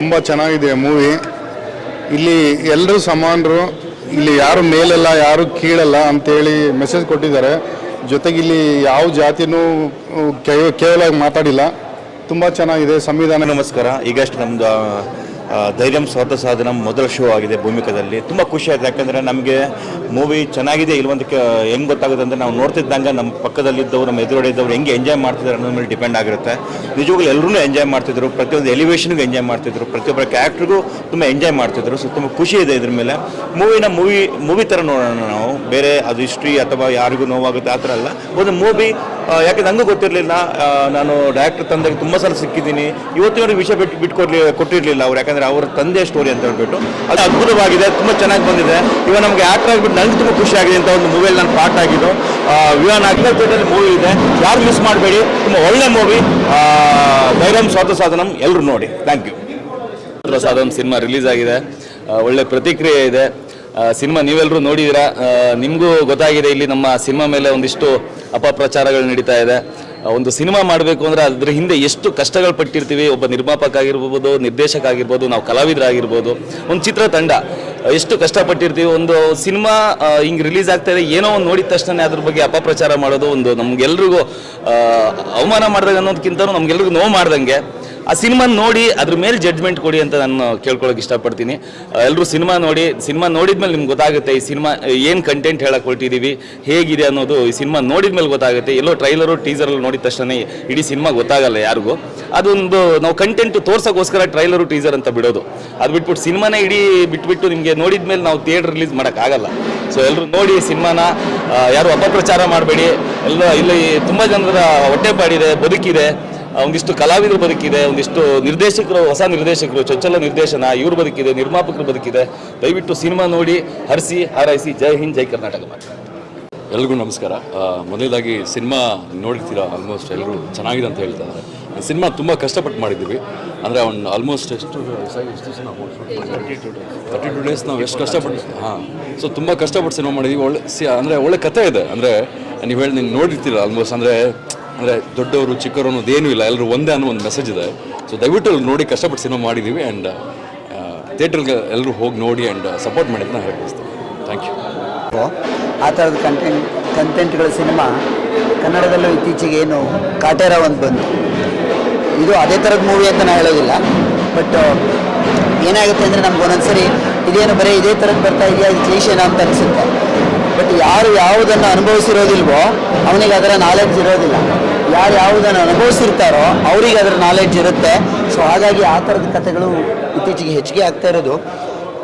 ತುಂಬ ಚೆನ್ನಾಗಿದೆ ಮೂವಿ ಇಲ್ಲಿ ಎಲ್ಲರೂ ಸಮಾನರು, ಇಲ್ಲಿ ಯಾರು ಮೇಲಲ್ಲ, ಯಾರು ಕೀಳಲ್ಲ ಅಂತೇಳಿ ಮೆಸೇಜ್ ಕೊಟ್ಟಿದ್ದಾರೆ. ಜೊತೆಗೆ ಇಲ್ಲಿ ಯಾವ ಜಾತಿನೂ ಕೇವಲ ಮಾತಾಡಿಲ್ಲ. ತುಂಬ ಚೆನ್ನಾಗಿದೆ, ಸಂವಿಧಾನ. ನಮಸ್ಕಾರ. ಈಗಷ್ಟು ನಮ್ಮದು ಧೈರ್ಯಂ ಸ್ವತ ಸಾಧನ ಮೊದಲ ಶೋ ಆಗಿದೆ ಭೂಮಿಕದಲ್ಲಿ. ತುಂಬ ಖುಷಿ ಆಯ್ತು. ಯಾಕಂದರೆ ನಮಗೆ ಮೂವಿ ಚೆನ್ನಾಗಿದೆ ಇಲ್ವಂತ ಹೆಂಗೆ ಗೊತ್ತಾಗುತ್ತೆ ಅಂದರೆ ನಾವು ನೋಡ್ತಿದ್ದಂಗೆ ನಮ್ಮ ಪಕ್ಕದಲ್ಲಿದ್ದವರು, ನಮ್ಮ ಎದುರುಗಡೆ ಇದ್ದವ್ರು ಹೆಂಗೆ ಎಂಜಾಯ್ ಮಾಡ್ತಿದ್ದಾರೆ ಅನ್ನೋದ್ರ ಮೇಲೆ ಡಿಪೆಂಡ್ ಆಗಿರುತ್ತೆ. ನಿಜವಾಗ್ಲೂ ಎಲ್ಲರೂ ಎಂಜಾಯ್ ಮಾಡ್ತಿದ್ರು, ಪ್ರತಿಯೊಂದು ಎಲಿವೇಷನ್ಗೂ ಎಂಜಾಯ್ ಮಾಡ್ತಿದ್ರು ಪ್ರತಿಯೊಬ್ಬರ ಕ್ಯಾರೆಕ್ಟ್ರಿಗೂ ತುಂಬ ಎಂಜಾಯ್ ಮಾಡ್ತಿದ್ರು. ಸೊ ತುಂಬ ಖುಷಿ ಇದೆ ಇದ್ರ ಮೇಲೆ. ಮೂವಿನ ಮೂವಿ ಮೂವಿ ಥರ ನೋಡೋಣ ನಾವು. ಬೇರೆ ಅದು ಹಿಸ್ಟ್ರಿ ಅಥವಾ ಯಾರಿಗೂ ನೋವಾಗುತ್ತೆ ಆ ಥರ ಅಲ್ಲ. ಒಂದು ಮೂವಿ ಯಾಕೆ ನನಗೂ ಗೊತ್ತಿರಲಿಲ್ಲ. ನಾನು ಡೈರೆಕ್ಟರ್ ತಂದೆಗೆ ತುಂಬ ಸಲ ಸಿಕ್ಕಿದ್ದೀನಿ. ಇವತ್ತಿನವರು ವಿಷಯ ಬಿಟ್ಟು ಬಿಟ್ಕೊಡ್ಲಿ, ಕೊಟ್ಟಿರಲಿಲ್ಲ ಅವ್ರು. ಯಾಕಂದರೆ ಅವ್ರ ತಂದೆಯ ಸ್ಟೋರಿ ಅಂತ ಹೇಳ್ಬಿಟ್ಟು. ಅದು ಅದ್ಭುತವಾಗಿದೆ, ತುಂಬ ಚೆನ್ನಾಗಿ ಬಂದಿದೆ. ಇವಾಗ ನಮಗೆ ಆ್ಯಕ್ಟರ್ ಆಗಿಬಿಟ್ಟು ನನಗೆ ತುಂಬ ಖುಷಿ ಆಗಿದೆ ಅಂತ ಒಂದು ಮೂವಿಯಲ್ಲಿ ನಾನು ಪಾರ್ಟ್ ಆಗಿದ್ದು. ವಿವಾನ್ ಅಗ್ಲಪೇಟಲ್ಲಿ ಮೂವಿ ಇದೆ. ಯಾರು ಮಿಸ್ ಮಾಡಬೇಡಿ. ತುಂಬ ಒಳ್ಳೆ ಮೂವಿ ಧೈರ್ಯಂ ಸ್ವಾತ ಸಾಧನಂ ಎಲ್ಲರೂ ನೋಡಿ. Thank you Sadhana cinema release ಆಗಿದೆ. ಒಳ್ಳೆ ಪ್ರತಿಕ್ರಿಯೆ ಇದೆ. ಸಿನಿಮಾ ನೀವೆಲ್ಲರೂ ನೋಡಿದ್ದೀರಾ ನಿಮಗೂ ಗೊತ್ತಾಗಿದೆ ಇಲ್ಲಿ ನಮ್ಮ ಸಿನಿಮಾ ಮೇಲೆ ಒಂದಿಷ್ಟು ಅಪಪ್ರಚಾರಗಳು ನಡೀತಾ ಇದೆ. ಒಂದು ಸಿನಿಮಾ ಮಾಡಬೇಕು ಅಂದರೆ ಅದ್ರ ಹಿಂದೆ ಎಷ್ಟು ಕಷ್ಟಗಳು ಪಟ್ಟಿರ್ತೀವಿ. ಒಬ್ಬ ನಿರ್ಮಾಪಕ ಆಗಿರ್ಬೋದು, ನಿರ್ದೇಶಕ ಆಗಿರ್ಬೋದು, ನಾವು ಕಲಾವಿದರಾಗಿರ್ಬೋದು, ಒಂದು ಚಿತ್ರತಂಡ ಎಷ್ಟು ಕಷ್ಟಪಟ್ಟಿರ್ತೀವಿ. ಒಂದು ಸಿನಿಮಾ ಹಿಂಗೆ ರಿಲೀಸ್ ಆಗ್ತಾ ಇದೆ. ಏನೋ ಒಂದು ನೋಡಿದ ತಕ್ಷಣ ಅದ್ರ ಬಗ್ಗೆ ಅಪಪ್ರಚಾರ ಮಾಡೋದು ಒಂದು ನಮಗೆಲ್ರಿಗೂ ಅವಮಾನ ಮಾಡಿದಾಗ ಅನ್ನೋದಕ್ಕಿಂತ ನಮಗೆಲ್ರಿಗೂ ನೋವು ಮಾಡ್ದಂಗೆ. ಆ ಸಿನಿಮಾ ನೋಡಿ ಅದ್ರ ಮೇಲೆ ಜಡ್ಜ್ಮೆಂಟ್ ಕೊಡಿ ಅಂತ ನಾನು ಕೇಳ್ಕೊಳಕ್ಕೆ ಇಷ್ಟಪಡ್ತೀನಿ. ಎಲ್ಲರೂ ಸಿನಿಮಾ ನೋಡಿ, ಸಿನಿಮಾ ನೋಡಿದ್ಮೇಲೆ ನಿಮ್ಗೆ ಗೊತ್ತಾಗುತ್ತೆ ಈ ಸಿನಿಮಾ ಏನು ಕಂಟೆಂಟ್ ಹೇಳಕ್ ಹೊರಟಿದ್ದೀವಿ ಹೇಗಿದೆ ಅನ್ನೋದು ಈ ಸಿನಿಮಾ ನೋಡಿದ್ಮೇಲೆ ಗೊತ್ತಾಗುತ್ತೆ. ಎಲ್ಲೋ ಟ್ರೈಲರು ಟೀಸರಲ್ಲಿ ನೋಡಿದ ತಕ್ಷಣ ಇಡೀ ಸಿನಿಮಾ ಗೊತ್ತಾಗಲ್ಲ ಯಾರಿಗೂ. ಅದೊಂದು ನಾವು ಕಂಟೆಂಟ್ ತೋರ್ಸೋಕ್ಕೋಸ್ಕರ ಟ್ರೈಲರು ಟೀಸರ್ ಅಂತ ಬಿಡೋದು. ಅದು ಬಿಟ್ಬಿಟ್ಟು ಸಿನಿಮಾನೇ ಇಡೀ ಬಿಟ್ಬಿಟ್ಟು ನಿಮಗೆ ನೋಡಿದ್ಮೇಲೆ ನಾವು ಥಿಯೇಟರ್ ರಿಲೀಸ್ ಮಾಡೋಕ್ಕಾಗಲ್ಲ ಸೊ ಎಲ್ಲರೂ ನೋಡಿ ಸಿನಿಮಾನ ಯಾರು ಅಪಪ್ರಚಾರ ಮಾಡಬೇಡಿ. ಎಲ್ಲ, ಇಲ್ಲಿ ತುಂಬ ಜನರ ಹೊಟ್ಟೆಪಾಡಿದೆ ಬದುಕಿದೆ. ಒಂದಿಷ್ಟು ಕಲಾವಿದರು ಬದುಕಿದೆ ಒಂದಿಷ್ಟು ನಿರ್ದೇಶಕರು ಹೊಸ ನಿರ್ದೇಶಕರು ಚೊಚ್ಚಲ ನಿರ್ದೇಶನ ಇವರು ಬದುಕಿದೆ ನಿರ್ಮಾಪಕರು ಬದುಕಿದೆ. ದಯವಿಟ್ಟು ಸಿನಿಮಾ ನೋಡಿ ಹರಿಸಿ ಹಾರೈಸಿ ಜೈ ಹಿಂದ್ ಜೈ ಕರ್ನಾಟಕ ಮಾತ್ರ ಎಲ್ರಿಗೂ ನಮಸ್ಕಾರ. ಮೊದಲಾಗಿ ಸಿನಿಮಾ ನೋಡಿರ್ತೀರಾ ಆಲ್ಮೋಸ್ಟ್ ಎಲ್ಲರೂ ಚೆನ್ನಾಗಿದೆ ಅಂತ ಹೇಳ್ತಾ ಇದ್ದಾರೆ. ಸಿನಿಮಾ ತುಂಬ ಕಷ್ಟಪಟ್ಟು ಮಾಡಿದ್ದೀವಿ. ಅಂದರೆ ಅವ್ನು ಆಲ್ಮೋಸ್ಟ್ ಎಷ್ಟು ತರ್ಟಿ ಟು ಡೇಸ್ ನಾವು ಎಷ್ಟು ಕಷ್ಟಪಟ್ಟು ಹಾಂ. ಸೊ ತುಂಬ ಕಷ್ಟಪಟ್ಟು ಸಿನಿಮಾ ಮಾಡಿದ್ದೀವಿ. ಒಳ್ಳೆ ಸಿ ಅಂದರೆ ಒಳ್ಳೆ ಕಥೆ ಇದೆ. ಅಂದರೆ ನೀವು ಹೇಳಿ ನೀವು ನೋಡಿರ್ತೀರ ಆಲ್ಮೋಸ್ಟ್ ಅಂದರೆ ಅಂದರೆ ದೊಡ್ಡವರು, ಚಿಕ್ಕವರು ಅನ್ನೋದು ಏನೂ ಇಲ್ಲ. ಎಲ್ಲರೂ ಒಂದೇ ಅನ್ನೋ ಒಂದು ಮೆಸೇಜ್ ಇದೆ. ಸೊ ದಯವಿಟ್ಟು ಅಲ್ಲಿ ನೋಡಿ, ಕಷ್ಟಪಟ್ಟು ಸಿನಿಮಾ ಮಾಡಿದ್ದೀವಿ ಆ್ಯಂಡ್ ಥಿಯೇಟ್ರಿಗೆ ಎಲ್ಲರೂ ಹೋಗಿ ನೋಡಿ ಆ್ಯಂಡ್ ಸಪೋರ್ಟ್ ಮಾಡಿ ಅಂತ ಹೇಳ್ಬಿಡ್ತೀನಿ ಥ್ಯಾಂಕ್ ಯು ಆ ಥರದ ಕಂಟೆಂಟ್ ಕಂಟೆಂಟ್ಗಳ ಸಿನಿಮಾ ಕನ್ನಡದಲ್ಲೂ ಇತ್ತೀಚೆಗೆ ಏನು ಕಾಟೇರ ಒಂದು ಬಂತು. ಇದು ಅದೇ ಥರದ ಮೂವಿ ಅಂತ ನಾನು ಹೇಳೋದಿಲ್ಲ. ಬಟ್ ಏನಾಗುತ್ತೆ ಅಂದರೆ ನಮ್ಗೆ ಒಂದೊಂದ್ಸರಿ ಇದೇನು ಬರೀ ಇದೇ ಥರದ್ದು ಬರ್ತಾ ಇದೆಯಾ, ಇದು ಕ್ಲೀಶೇನಾ ಅಂತ ಅನಿಸುತ್ತೆ. ಬಟ್ ಯಾರು ಯಾವುದನ್ನು ಅನುಭವಿಸಿರೋದಿಲ್ವೋ ಅವನಿಗೆ ಅದರ ನಾಲೆಡ್ಜ್ ಇರೋದಿಲ್ಲ. ಯಾರು ಯಾವುದನ್ನು ಅನುಭವಿಸಿರ್ತಾರೋ ಅವರಿಗೆ ಅದರ ನಾಲೆಡ್ಜ್ ಇರುತ್ತೆ. ಸೊ ಹಾಗಾಗಿ ಆ ಥರದ ಕಥೆಗಳು ಇತ್ತೀಚೆಗೆ ಹೆಚ್ಚಿಗೆ ಆಗ್ತಾ ಇರೋದು.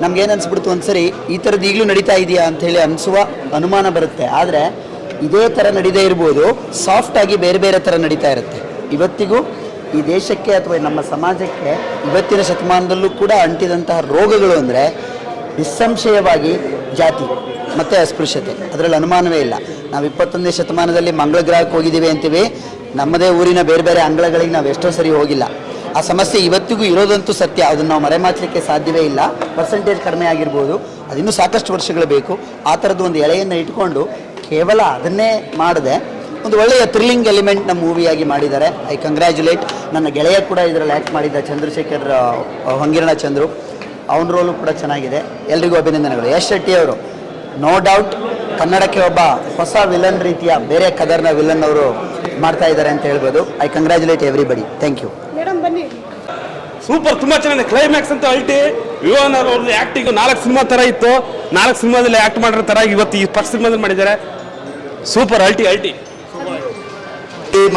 ನಮ್ಗೇನು ಅನ್ಸ್ಬಿಡ್ತು ಒಂದ್ಸರಿ, ಈ ಥರದ್ದು ಈಗಲೂ ನಡೀತಾ ಇದೆಯಾ ಅಂಥೇಳಿ ಅನಿಸುವ ಅನುಮಾನ ಬರುತ್ತೆ. ಆದರೆ ಇದೇ ಥರ ನಡೀದೇ ಇರ್ಬೋದು. ಸಾಫ್ಟಾಗಿ ಬೇರೆ ಬೇರೆ ಥರ ನಡೀತಾ ಇರುತ್ತೆ. ಇವತ್ತಿಗೂ ಈ ದೇಶಕ್ಕೆ ಅಥವಾ ನಮ್ಮ ಸಮಾಜಕ್ಕೆ ಇವತ್ತಿನ ಶತಮಾನದಲ್ಲೂ ಕೂಡ ಅಂಟಿದಂತಹ ರೋಗಗಳು ಅಂದರೆ ನಿಸ್ಸಂಶಯವಾಗಿ ಜಾತಿ. ಮತ್ತು ಅಸ್ಪೃಶ್ಯತೆ. ಅದರಲ್ಲಿ ಅನುಮಾನವೇ ಇಲ್ಲ. ನಾವು ಇಪ್ಪತ್ತೊಂದನೇ ಶತಮಾನದಲ್ಲಿ ಮಂಗಳ ಗ್ರಹಕ್ಕೆ ಹೋಗಿದ್ದೀವಿ ಅಂತೀವಿ. ನಮ್ಮದೇ ಊರಿನ ಬೇರೆ ಬೇರೆ ಅಂಗಳಗಳಿಗೆ ನಾವು ಎಷ್ಟೋ ಸರಿ ಹೋಗಿಲ್ಲ. ಆ ಸಮಸ್ಯೆ ಇವತ್ತಿಗೂ ಇರೋದಂತೂ ಸತ್ಯ. ಅದನ್ನು ನಾವು ಮರೆಮಾಚಲಿಕ್ಕೆ ಸಾಧ್ಯವೇ ಇಲ್ಲ. ಪರ್ಸೆಂಟೇಜ್ ಕಡಿಮೆ ಆಗಿರ್ಬೋದು. ಅದಿನ್ನೂ ಸಾಕಷ್ಟು ವರ್ಷಗಳು ಬೇಕು. ಆ ಥರದ್ದು ಒಂದು ಎಳೆಯನ್ನು ಇಟ್ಕೊಂಡು ಕೇವಲ ಅದನ್ನೇ ಮಾಡದೆ ಒಂದು ಒಳ್ಳೆಯ ಥ್ರಿಲ್ಲಿಂಗ್ ಎಲಿಮೆಂಟ್ ನಮ್ಮ ಮೂವಿಯಾಗಿ ಮಾಡಿದ್ದಾರೆ. ಐ ಕಂಗ್ರ್ಯಾಚುಲೇಟ್ ನನ್ನ ಗೆಳೆಯ ಕೂಡ ಇದರಲ್ಲಿ ಆ್ಯಕ್ಟ್ ಮಾಡಿದ್ದ ಚಂದ್ರಶೇಖರ್ ಹೊಂಗಿರಣ ಚಂದ್ರು. ಅವನ ರೋಲು ಕೂಡ ಚೆನ್ನಾಗಿದೆ. ಎಲ್ರಿಗೂ ಅಭಿನಂದನೆಗಳು. ಯಶ್ ಶೆಟ್ಟಿ ಅವರು. ನೋ ಡೌಟ್ ಕನ್ನಡಕ್ಕೆ ಒಬ್ಬ ಹೊಸ ವಿಲನ್ ರೀತಿಯ ಬೇರೆ ಕದರ್ನ ವಿಲನ್ ಅವರು ಮಾಡ್ತಾ ಇದ್ದಾರೆ ಅಂತ ಹೇಳ್ಬೋದು. I congratulate everybody thank you super ತುಂಬಾ ಚೆನ್ನಾಗಿದೆ. ಕ್ಲೈಮ್ಯಾಕ್ಸ್ ಅಂತ ಅಲ್ಟಿ ವಿವಾನ್ ಅವ್ರದ್ದು ಆಕ್ಟಿಂಗ್ ನಾಲ್ಕು ಸಿನಿಮಾ ತರ ಇತ್ತು. ನಾಲ್ಕು ಸಿನಿಮಾದಲ್ಲಿ ಆಕ್ಟ್ ಮಾಡಿರೋ ತರ ಇವತ್ತು ಈ ಫಸ್ಟ್ ಸಿನಿಮಾದಲ್ಲಿ ಮಾಡಿದ್ದಾರೆ. ಸೂಪರ್ ಅಲ್ಟಿ ಅಲ್ಟಿ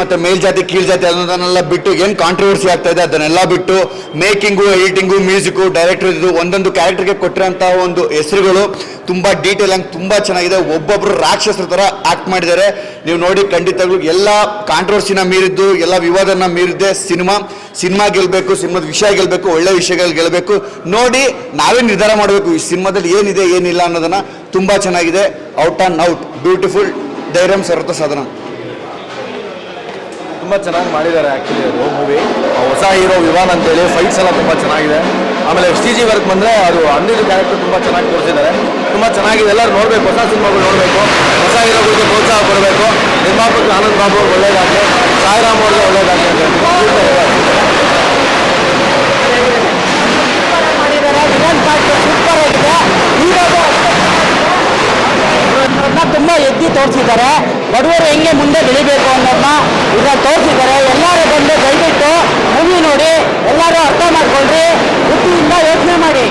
ಮತ್ತೆ ಮೇಲ್ಜಾತಿ ಕೀಳ್ಜಾತಿ ಅನ್ನೋದನ್ನೆಲ್ಲ ಬಿಟ್ಟು ಏನು ಕಾಂಟ್ರವರ್ಸಿ ಆಗ್ತಾ ಇದೆ ಅದನ್ನೆಲ್ಲ ಬಿಟ್ಟು ಮೇಕಿಂಗು ಎಡಿಟಿಂಗು ಮ್ಯೂಸಿಕ್ಕು ಡೈರೆಕ್ಟರ್ ಇದು ಒಂದೊಂದು ಕ್ಯಾರೆಕ್ಟರ್ಗೆ ಕೊಟ್ಟಿರೋಂತಹ ಒಂದು ಹೆಸರುಗಳು ತುಂಬಾ ಡೀಟೇಲ್ ಆಗಿ ತುಂಬಾ ಚೆನ್ನಾಗಿದೆ. ಒಬ್ಬೊಬ್ರು ರಾಕ್ಷಸರ ತರ ಆಕ್ಟ್ ಮಾಡಿದ್ದಾರೆ. ನೀವು ನೋಡಿ ಖಂಡಿತಗಳು ಎಲ್ಲ ಕಾಂಟ್ರವರ್ಸಿನ ಮೀರಿದ್ದು, ಎಲ್ಲ ವಿವಾದನ ಮೀರಿದ್ದೆ ಸಿನಿಮಾ. ಸಿನಿಮಾ ಗೆಲ್ಬೇಕು, ಸಿನಿಮಾದ ವಿಷಯ ಗೆಲ್ಬೇಕು, ಒಳ್ಳೆ ವಿಷಯಗಳು ಗೆಲ್ಲಬೇಕು ನೋಡಿ ನಾವೇ ನಿರ್ಧಾರ ಮಾಡಬೇಕು, ಈ ಸಿನಿಮಾದಲ್ಲಿ ಏನಿದೆ, ಏನಿಲ್ಲ ಅನ್ನೋದನ್ನ ತುಂಬಾ ಚೆನ್ನಾಗಿದೆ. ಔಟ್ ಆನ್ ಔಟ್ ಬ್ಯೂಟಿಫುಲ್ ಧೈರ್ಯಂ ಸರ್ವತ ಸಾಧನ. ತುಂಬ ಚೆನ್ನಾಗಿ ಮಾಡಿದ್ದಾರೆ ಆ್ಯಕ್ಚುಲಿ ಅದು ಮೂವಿ ಹೊಸ ಹೀರೋ ವಿವಾನ್ ಅಂತೇಳಿ ಫೈಟ್ಸ್ ಎಲ್ಲ ತುಂಬ ಚೆನ್ನಾಗಿದೆ. ಆಮೇಲೆ ಎಫ್ ಸಿ ಜಿ ವರ್ಕ್ ಬಂದರೆ ಅದು ಅಂದಿದ್ದು ಕ್ಯಾರೆಕ್ಟರ್ ತುಂಬ ಚೆನ್ನಾಗಿ ತೋರಿಸಿದ್ದಾರೆ. ತುಂಬ ಚೆನ್ನಾಗಿದೆ. ಎಲ್ಲರೂ ನೋಡಬೇಕು. ಹೊಸ ಸಿನಿಮಾಗಳು ನೋಡಬೇಕು. ಹೊಸ ಹೀರೋಗಳಿಗೆ ಪ್ರೋತ್ಸಾಹ ಕೊಡಬೇಕು. ನಿರ್ಮಾಪಕ ಆನಂದ್ ಬಾಬು ಅವ್ರಿಗೆ ಒಳ್ಳೇದಾಗಲಿ. ಸಾಯಿರಾಮ್ ಅವ್ರಿಗೆ ಒಳ್ಳೆಯದಾಗಲಿ ಅಂತ ತುಂಬ ಎದ್ದು ತೋರಿಸಿದ್ದಾರೆ. ಬಡವರು ಹೆಂಗೆ ಮುಂದೆ ಬೆಳಿಬೇಕು ಅನ್ನೋದನ್ನ ಇದ್ರಲ್ಲಿ ತೋರಿಸಿದ್ದಾರೆ, ಎಲ್ಲರೂ ಬಂದು ದಯವಿಟ್ಟು ಮೂವಿ ನೋಡಿ, ಎಲ್ಲರೂ ಅರ್ಥ ಮಾಡ್ಕೊಂಡ್ರಿ ಬುದ್ಧಿಯಿಂದ ಯೋಚನೆ ಮಾಡಿ.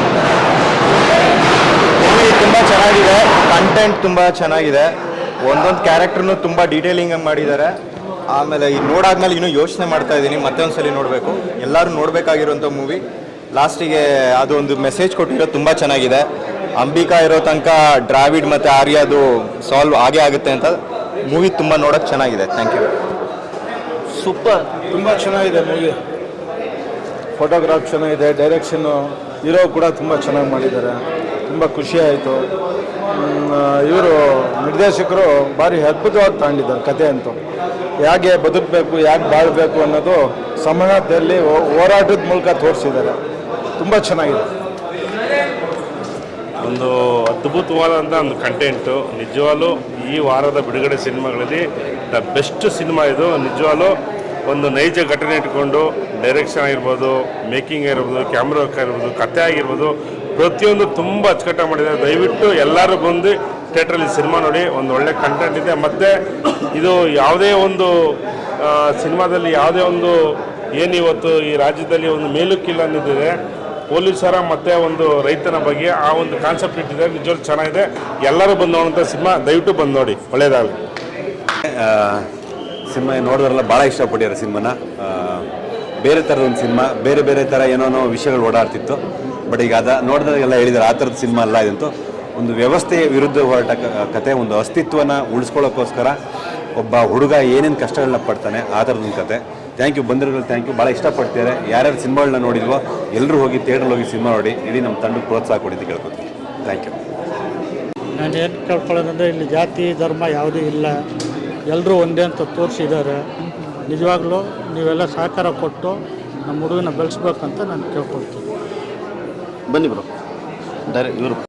ಮೂವಿ ತುಂಬ ಚೆನ್ನಾಗಿದೆ ಕಂಟೆಂಟ್ ತುಂಬ ಚೆನ್ನಾಗಿದೆ. ಒಂದೊಂದು ಕ್ಯಾರೆಕ್ಟರ್ನು ತುಂಬ ಡೀಟೇಲಿಂಗ್ ಮಾಡಿದ್ದಾರೆ. ಆಮೇಲೆ ಈ ನೋಡಾದ್ಮೇಲೆ ಇನ್ನೂ ಯೋಚನೆ ಮಾಡ್ತಾ ಇದ್ದೀನಿ ಮತ್ತೆ ಒಂದ್ಸಲಿ ನೋಡಬೇಕು. ಎಲ್ಲರೂ ನೋಡಬೇಕಾಗಿರುವಂಥ ಮೂವಿ ಲಾಸ್ಟಿಗೆ ಅದು ಮೆಸೇಜ್ ಕೊಟ್ಟಿರೋದು ತುಂಬ ಚೆನ್ನಾಗಿದೆ. ಅಂಬಿಕಾ ಇರೋ ತನಕ ಡ್ರಾವಿಡ್ ಮತ್ತು ಆರ್ಯಾದು ಸಾಲ್ವ್ ಆಗೇ ಆಗುತ್ತೆ ಅಂತ. ಮೂವಿ ತುಂಬ ನೋಡೋಕೆ ಚೆನ್ನಾಗಿದೆ. ಥ್ಯಾಂಕ್ ಯು ಸೂಪರ್ ತುಂಬ ಚೆನ್ನಾಗಿದೆ ಮೂವಿ ಫೋಟೋಗ್ರಾಫ್ ಚೆನ್ನಾಗಿದೆ ಡೈರೆಕ್ಷನ್ನು ಹೀರೋ ಕೂಡ ತುಂಬ ಚೆನ್ನಾಗಿ ಮಾಡಿದ್ದಾರೆ. ತುಂಬ ಖುಷಿ ಆಯಿತು. ಇವರು ನಿರ್ದೇಶಕರು ಭಾರಿ ಅದ್ಭುತವಾಗಿ ತಗೊಂಡಿದ್ದಾರೆ ಕತೆ ಅಂತೂ. ಹೇಗೆ ಬದುಕಬೇಕು ಹೇಗೆ ಬಾಳಬೇಕು ಅನ್ನೋದು ಸಮಾನದಲ್ಲಿ ಹೋರಾಟದ ಮೂಲಕ ತೋರಿಸಿದ್ದಾರೆ. ತುಂಬ ಚೆನ್ನಾಗಿದೆ. ಒಂದು ಅದ್ಭುತವಾದಂಥ ಒಂದು ಕಂಟೆಂಟು ನಿಜವಾಗ್ಲೂ ಈ ವಾರದ ಬಿಡುಗಡೆ ಸಿನಿಮಾಗಳಲ್ಲಿ ದ ಬೆಸ್ಟ್ ಸಿನಿಮಾ ಇದು. ನಿಜವಾಗ್ಲೂ ಒಂದು ನೈಜ ಘಟನೆ ಇಟ್ಕೊಂಡು ಡೈರೆಕ್ಷನ್ ಆಗಿರ್ಬೋದು ಮೇಕಿಂಗ್ ಆಗಿರ್ಬೋದು ಕ್ಯಾಮ್ರಾ ವರ್ಕ್ ಆಗಿರ್ಬೋದು, ಕತೆ ಆಗಿರ್ಬೋದು, ಪ್ರತಿಯೊಂದು ತುಂಬ ಅಚ್ಚುಕಟ್ಟ ಮಾಡಿದ್ದಾರೆ. ದಯವಿಟ್ಟು ಎಲ್ಲರೂ ಬಂದು ಥಿಯೇಟ್ರಲ್ಲಿ ಸಿನಿಮಾ ನೋಡಿ, ಒಂದು ಒಳ್ಳೆ ಕಂಟೆಂಟ್ ಇದೆ. ಮತ್ತು ಇದು ಯಾವುದೇ ಒಂದು ಸಿನಿಮಾದಲ್ಲಿ ಯಾವುದೇ ಒಂದು ಏನು ಇವತ್ತು ಈ ರಾಜ್ಯದಲ್ಲಿ ಒಂದು ಮೇಲುಕ್ಕಿಲ್ಲ ಅನ್ನೋದಿದೆ. ಪೊಲೀಸರ ಮತ್ತು ಒಂದು ರೈತನ ಬಗ್ಗೆ ಆ ಒಂದು ಕಾನ್ಸೆಪ್ಟ್ ಇಟ್ಟಿದೆ ನಿಜವಾಗ್ಲೂ ಚೆನ್ನಾಗಿದೆ. ಎಲ್ಲರೂ ಬಂದು ನೋಡುವಂಥ ಸಿನಿಮಾ ದಯವಿಟ್ಟು ಬಂದು ನೋಡಿ. ಒಳ್ಳೆಯದಾಗಲಿ ಸಿನಿಮಾ ನೋಡಿದ್ರಲ್ಲ ಭಾಳ ಇಷ್ಟಪಟ್ಟಿದ್ದಾರೆ ಸಿನಿಮಾನ. ಬೇರೆ ಥರದ ಒಂದು ಸಿನಿಮಾ, ಬೇರೆ ಬೇರೆ ಥರ ಏನೋ ವಿಷಯಗಳು ಓಡಾಡ್ತಿತ್ತು. ಬಟ್ ಈಗ ಅದ ನೋಡಿದಾಗೆಲ್ಲ ಹೇಳಿದ್ದಾರೆ ಆ ಥರದ ಸಿನಿಮಾ ಅಲ್ಲ ಇದಂತೂ ಒಂದು ವ್ಯವಸ್ಥೆಯ ವಿರುದ್ಧ ಹೋರಾಟ ಕತೆ, ಒಂದು ಅಸ್ತಿತ್ವನ ಉಳಿಸ್ಕೊಳ್ಳೋಕ್ಕೋಸ್ಕರ ಒಬ್ಬ ಹುಡುಗ ಏನೇನು ಕಷ್ಟಗಳನ್ನ ಪಡ್ತಾನೆ, ಆ ಥರದ ಒಂದು ಕತೆ. ಥ್ಯಾಂಕ್ ಯು ಬಂದಿರೋ ಥ್ಯಾಂಕ್ ಯು ಭಾಳ ಇಷ್ಟಪಡ್ತಾರೆ ಯಾರ್ಯಾರು ಸಿನಿಮಾಗಳನ್ನ ನೋಡಿದ್ವೋ ಎಲ್ಲರೂ ಹೋಗಿ ಥಿಯೇಟ್ರಲ್ಲಿ ಹೋಗಿ ಸಿನಿಮಾ ನೋಡಿ, ಇಡೀ ನಮ್ಮ ತಂಡಕ್ಕೆ ಪ್ರೋತ್ಸಾಹ ಕೊಡಿದ್ದು ಕೇಳ್ಕೊತೀನಿ. ಥ್ಯಾಂಕ್ ಯು ನಾನು ಏನು ಕೇಳ್ಕೊಳ್ಳೋದಂದ್ರೆ, ಇಲ್ಲಿ ಜಾತಿ, ಧರ್ಮ ಯಾವುದೂ ಇಲ್ಲ. ಎಲ್ಲರೂ ಒಂದೇ ಅಂತ ತೋರಿಸಿದ್ದಾರೆ. ನಿಜವಾಗ್ಲೂ ನೀವೆಲ್ಲ ಸಹಕಾರ ಕೊಟ್ಟು ನಮ್ಮ ಹುಡುಗನ ಬೆಳೆಸ್ಬೇಕಂತ ನಾನು ಕೇಳ್ಕೊಳ್ತೀನಿ. ಬನ್ನಿ ಬ್ರೋ. ಡೈರೆಕ್ಟ್ ಇವರು.